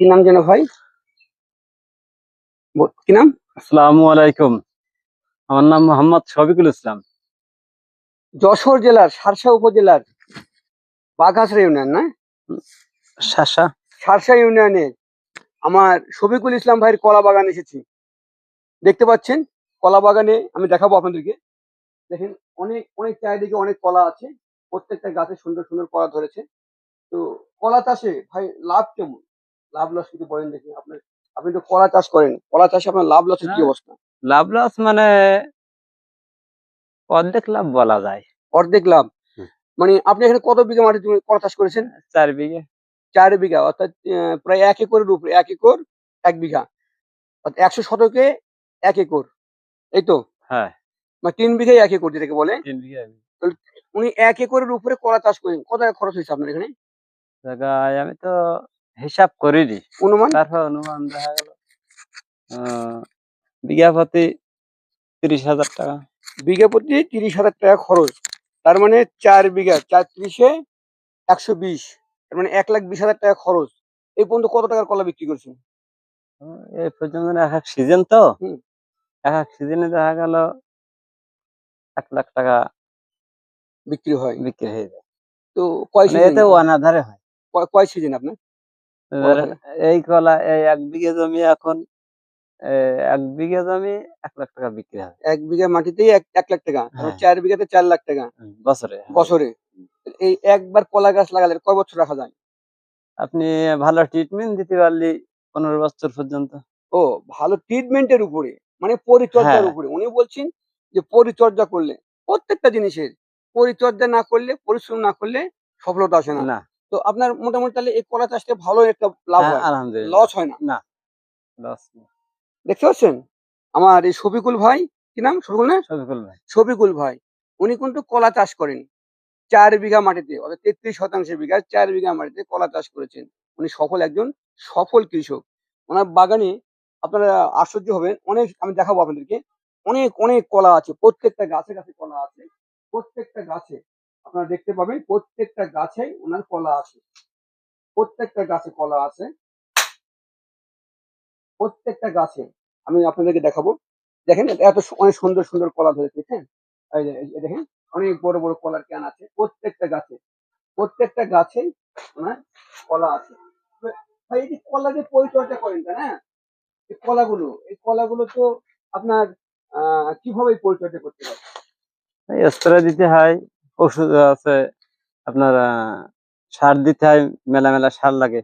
কি নাম যেন ভাই? কি নাম? আসসালামু আলাইকুম। আমার নাম মোহাম্মদ শফিকুল ইসলাম। যশোর জেলার সারসা উপজেলার বাঘাসরা ইউনিয়ন না? শাসা সারসা ইউনিয়নের আমার শফিকুল ইসলাম ভাইয়ের কলা বাগান এসেছি। দেখতে পাচ্ছেন? কলা বাগানে আমি দেখাবো আপনাদেরকে। দেখেন অনেক অনেক চারিদিকে অনেক কলা আছে। প্রত্যেকটা গাছে সুন্দর সুন্দর কলা ধরেছে। তো কলা চাষে ভাই লাভ কেমন? লাভ লস কিছু বলেন দেখি আপনি আপনি তো কলা চাষ করেন কলা চাষে আপনার লাভ লসের কি। অবস্থা? লাভ লস মানে অর্ধেক লাভ বলা যায়। অর্ধেক লাভ? মানে আপনি এখানে কত বিঘা মাটি কলা চাষ করেছেন? চার বিঘে। চার বিঘা অর্থাৎ প্রায় এক একরের উপরে এক একর এক বিঘা। অর্থাৎ একশো শতকে এক একর এই তো? হ্যাঁ। মানে তিন বিঘাই এক একর যেটাকে বলে। তিন বিঘে উনি এক একরের উপরে কলা চাষ করেন কত খরচ হয়েছে আপনার এখানে? আমি তো হিসাব করিনি অনুমান? তারপর অনুমান দেখা গেল প্রতি তিরিশ হাজার টাকা। বিঘা প্রতি তিরিশ হাজার টাকা খরচ। তার মানে চার বিঘা চার ত্রিশে একশো বিশ। তার মানে এক লাখ বিশ হাজার টাকা খরচ। এই পর্যন্ত কত টাকার কলা বিক্রি করছেন? এই পর্যন্ত এক এক সিজন তো। এক এক সিজনে দেখা গেল এক লাখ টাকা বিক্রি হয়। বিক্রি হয়ে যায়। তো কয় সিজন এতে অনাধারে হয়। কয় সিজন আপনার? এই কলা এই এক বিঘে জমি এখন এক বিঘে জমি এক লাখ টাকা বিক্রি হয়। এক বিঘা মাটিতেই এক লাখ টাকা মানে হ্যাঁ। চার বিঘাতে চার লাখ টাকা। বছরে হ্যাঁ। বছরে। এই একবার কলা গাছ লাগালে কয় বছর রাখা যায়? আপনি ভালো ট্রিটমেন্ট দিতে পারলি পনেরো বছর পর্যন্ত। ও ভালো ট্রিটমেন্টের উপরে মানে পরিচর্যার হ্যাঁ। উপরে। উনি বলছেন যে পরিচর্যা করলে প্রত্যেকটা জিনিসের পরিচর্যা না করলে পরিশ্রম না করলে সফলতা আসে না। তো আপনার মোটামুটি তাহলে এই কলা চাষটা ভালো একটা লাভ হ্যাঁ, হয়। আলহামদুলিল্লাহ। লস হয় না? না। লস দেখতে পাচ্ছেন? আমার এই শফিকুল ভাই কি নাম? শফিকুল না? শফিকুল ভাই। শফিকুল ভাই উনি কিন্তু কলা চাষ করেন। চার বিঘা মাটিতে অর্থাৎ তেত্রিশ শতাংশ বিঘা চার বিঘা মাটিতে কলা চাষ করেছেন। উনি সফল একজন সফল কৃষক। ওনার বাগানে আপনারা আশ্চর্য হবেন অনেক আমি দেখাবো আপনাদেরকে অনেক অনেক কলা আছে প্রত্যেকটা গাছে গাছে কলা আছে প্রত্যেকটা গাছে আপনারা দেখতে পাবেন প্রত্যেকটা গাছেই ওনার কলা আছে। প্রত্যেকটা গাছে কলা আছে। প্রত্যেকটা গাছে আমি আপনাদেরকে দেখাবো। দেখেন এত অনেক সুন্দর সুন্দর কলা ধরেছে হ্যাঁ? দেখেন, অনেক বড় বড় কলার ক্যান আছে প্রত্যেকটা গাছে। প্রত্যেকটা গাছে ওনার কলা আছে। ভাই, এই যে কলা যে পরিচর্যা করেন তাই না? এই কলাগুলো এই কলাগুলো তো আপনার, আহ, কীভাবে পরিচর্যা করতে হয়? স্প্রে দিতে হয় ওষুধ আছে আপনার সার দিতে হয় মেলা মেলা সার লাগে।